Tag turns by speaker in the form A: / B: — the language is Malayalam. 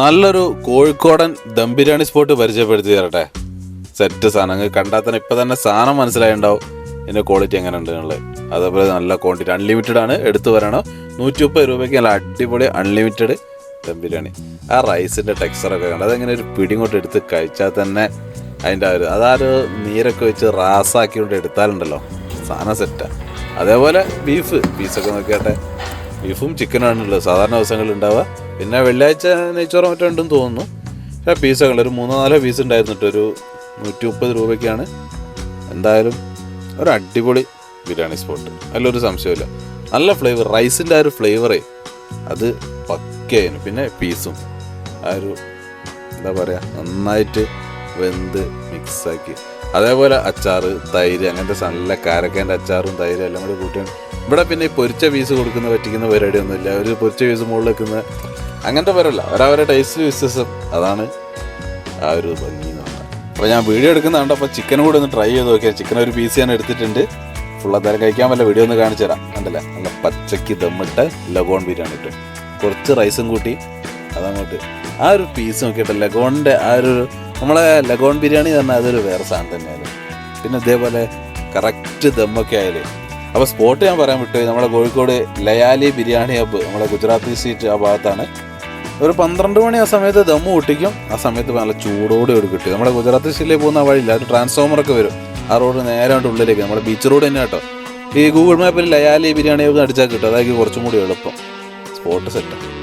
A: നല്ലൊരു കോഴിക്കോടൻ ദം ബിരിയാണി സ്പോട്ട് പരിചയപ്പെടുത്തി തരട്ടെ. സെറ്റ് സാധനം. നിങ്ങൾക്ക് കണ്ടാൽ തന്നെ ഇപ്പം തന്നെ സാധനം മനസ്സിലായിണ്ടാവും. ഇതിന്റെ ക്വാളിറ്റി എങ്ങനെ ഉണ്ട് എന്നുള്ളത്. അതേപോലെ നല്ല ക്വാണ്ടിറ്റി അൺലിമിറ്റഡ് ആണ്. എടുത്തു വരണം നൂറ്റി മുപ്പത് രൂപയ്ക്ക് നല്ല അടിപൊളി അൺലിമിറ്റഡ് ദം ബിരിയാണി ആ റൈസിന്റെ ടെക്സ്ചറൊക്കെ കണ്ട്? അതെങ്ങനെ ഒരു പിടിങ്ങോട്ട് എടുത്ത് കഴിച്ചാൽ തന്നെ അതിന്റെ ആ ഒരു അതാ ഒരു നീരൊക്കെ വെച്ച് റാസാക്കി കൊണ്ട് എടുത്താലുണ്ടല്ലോ. സാധനം സെറ്റാണ് അതേപോലെ ബീഫ് പീസൊക്കെ നോക്കിയാട്ടെ. ബീഫും ചിക്കനാണുള്ളത് സാധാരണ ദിവസങ്ങളിൽ ഉണ്ടാവുക. പിന്നെ വെള്ളിയാഴ്ച നെയ്ച്ചോറോ മറ്റോ ഉണ്ടെന്ന് തോന്നുന്നു. പക്ഷേ പീസൊക്കെ ഒരു മൂന്നോ നാലോ പീസ് ഉണ്ടായിരുന്നിട്ട് ഒരു നൂറ്റി മുപ്പത് രൂപയ്ക്കാണ്. എന്തായാലും ഒരു അടിപൊളി ബിരിയാണി സ്പോട്ട് അതിലൊരു സംശയമില്ല നല്ല ഫ്ലേവർ റൈസിന്റെ ആ ഒരു ഫ്ലേവറേ അത് പക്കയായിരുന്നു. പിന്നെ പീസും. ആ ഒരു എന്താ പറയുക നന്നായിട്ട് വെന്ത് മിക്സാക്കി. അതേപോലെ അച്ചാർ തൈര് അങ്ങനത്തെ നല്ല കാരക്കേന്റെ അച്ചാറും തൈരും എല്ലാം കൂടി കൂട്ടിയാണ് ഇവിടെ പിന്നെ ഈ പൊരിച്ച പീസ് കൊടുക്കുന്ന പറ്റിക്കുന്ന പരിപാടിയൊന്നുമില്ല. ഒരു പൊരിച്ച പീസ് മുകളിൽ വെക്കുന്ന അങ്ങനത്തെ പേരല്ല അവരവരുടെ ടേസ്റ്റ് വ്യത്യാസം. അതാണ് ആ ഒരു ഭംഗി എന്ന് പറഞ്ഞാൽ. അപ്പോൾ ഞാൻ വീഡിയോ എടുക്കുന്നതുകൊണ്ട് അപ്പോൾ ചിക്കൻ കൂടെ ഒന്ന് ട്രൈ ചെയ്ത് നോക്കിയാൽ ചിക്കൻ ഒരു പീസ് ഞാൻ എടുത്തിട്ടുണ്ട്. ഫുൾ അന്നേരം കഴിക്കാൻ പറ്റില്ല. വീഡിയോ ഒന്ന് കാണിച്ചു തരാം. കണ്ടല്ലേ? നല്ല പച്ചക്ക് ദമ്മിട്ട് ലഗോൺ ബിരിയാണി ഇട്ട്. കുറച്ച് റൈസും കൂട്ടി അതങ്ങോട്ട് ആ ഒരു പീസ് നോക്കിയിട്ട് ലഗോണിന്റെ ആ ഒരു നമ്മളെ ലഗോൺ ബിരിയാണി തന്നെ അതൊരു വേറെ സാധനം തന്നെയാണ് പിന്നെ ഇതേപോലെ കറക്റ്റ് ദമ്മൊക്കെ ആയാലേ. അപ്പോൾ സ്പോട്ട് ഞാൻ പറയാൻ വിട്ടു നമ്മുടെ കോഴിക്കോട് ലയാലി ബിരിയാണി ഹബ്ബ് നമ്മളെ ഗുജറാത്തി സീറ്റ് ആ ഭാഗത്താണ്. ഒരു പന്ത്രണ്ട് മണി ആ സമയത്ത് ദമ്മ് പൊട്ടിക്കും. ആ സമയത്ത് നല്ല ചൂടോടെ ഒരു കിട്ടും. നമ്മുടെ ഗുജറാത്തി സീറ്റിലേക്ക് പോകുന്ന വഴിയില്ല. അത് ട്രാൻസ്ഫോമറൊക്കെ വരും. ആ റോഡ് നേരെ ഉള്ളിലേക്ക്. നമ്മുടെ ബീച്ച് റോഡ് തന്നെ കേട്ടോ ഈ ഗൂഗിൾ മാപ്പിൽ ലയാലി ബിരിയാണി ഹബ്ബ് അടിച്ചാൽ കിട്ടും. അതായിരിക്കും കുറച്ചും കൂടി എളുപ്പം. Spot set